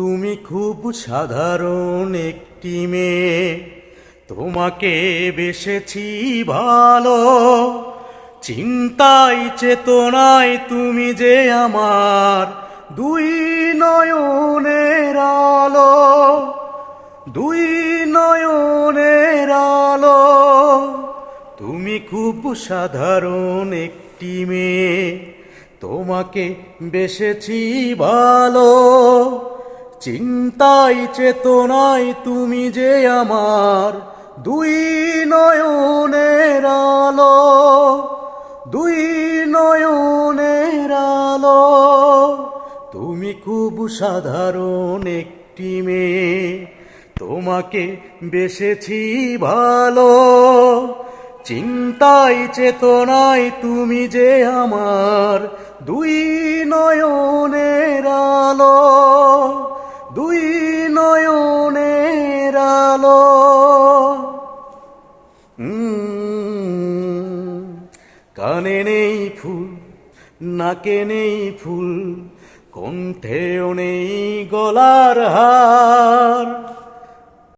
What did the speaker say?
তুমি খুব সাধারণ একটি মেয়ে। তোমাকে বেসেছি ভালো। চিন্তায় চেতনায় তুমি যে আমার দুই নয়নের আলো। দুই নয়নের আলো। তুমি খুব সাধারণ একটি মেয়ে। তোমাকে বেসেছি ভালো। চিন্তায় চেতনায় তুমি যে আমার। দুই নয়নের আলো, দুই নয়নের আলো। তুমি খুব সাধারণ একটি মেয়ে, তোমাকে বেসেছি ভালো। চিন্তায় চেতনায় তুমি যে আমার। দুই নয়নের আলো নয়নের আলো। কানে নেই ফুল নাকে নেই ফুল কণ্ঠেও নেই গলার হার।